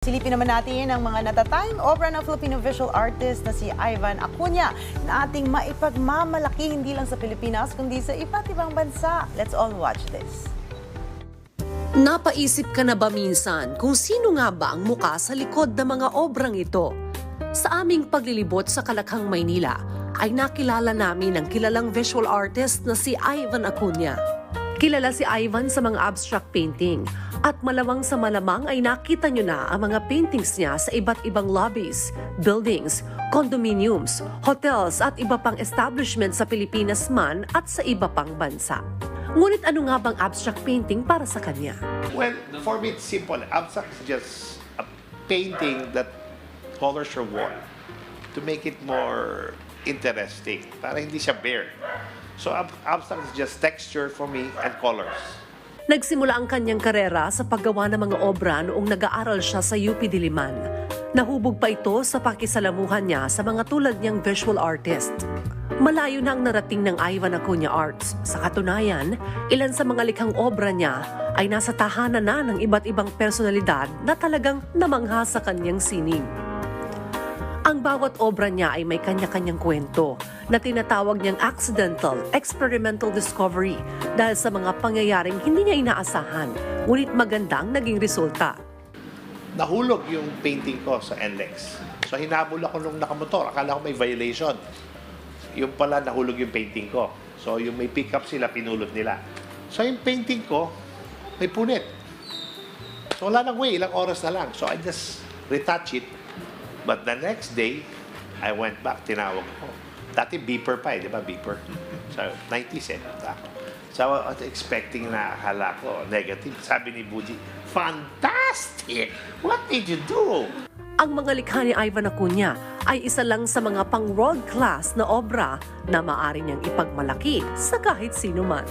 Silipin naman natin ang mga natatanging obra ng Filipino visual artist na si Ivan Acuña na ating maipagmamalaki hindi lang sa Pilipinas kundi sa iba't ibang bansa. Let's all watch this. Napaisip ka na ba minsan kung sino nga ba ang muka sa likod ng mga obrang ito? Sa aming paglilibot sa Kalakhang, Maynila, ay nakilala namin ang kilalang visual artist na si Ivan Acuña. Kilala si Ivan sa mga abstract painting at malamang sa malamang ay nakita nyo na ang mga paintings niya sa iba't ibang lobbies, buildings, condominiums, hotels at iba pang establishment sa Pilipinas man at sa iba pang bansa. Ngunit ano nga bang abstract painting para sa kanya? Well, for me, it's simple. Abstract is just a painting that colors your wall to make it more interesting. Para hindi siya bare. So, ab- abstract is just texture for me and colors. Nagsimula ang kanyang karera sa paggawa ng mga obra noong nag-aaral siya sa UP Diliman. Nahubog pa ito sa pakisalamuhan niya sa mga tulad niyang visual artist. Malayo na ang narating ng Ivan Acuña Arts. Sa katunayan, ilan sa mga likhang obra niya ay nasa tahanan na ng iba't ibang personalidad na talagang namangha sa kanyang sining. Ang bawat obra niya ay may kanya-kanyang kwento na tinatawag niyang accidental, experimental discovery dahil sa mga pangyayaring hindi niya inaasahan, ngunit magandang naging resulta. Nahulog yung painting ko sa NLEX. So, hinabol ako nung nakamotor. Akala ko may violation. Yung pala, nahulog yung painting ko. So, yung may pick up sila, pinulot nila. So, yung painting ko, may punit. So, wala nang way. Ilang oras na lang. So, I just retouch it. But the next day, I went back, tinawag ko. Dati beeper pa eh, di ba? Beeper. So, 90 cent ako. So, I was expecting na akala ko negative. Sabi ni Buji, Fantastic! What did you do? Ang mga likha ni Ivan Acuña ay isa lang sa mga pang world class na obra na maaari niyang ipagmalaki sa kahit sino man.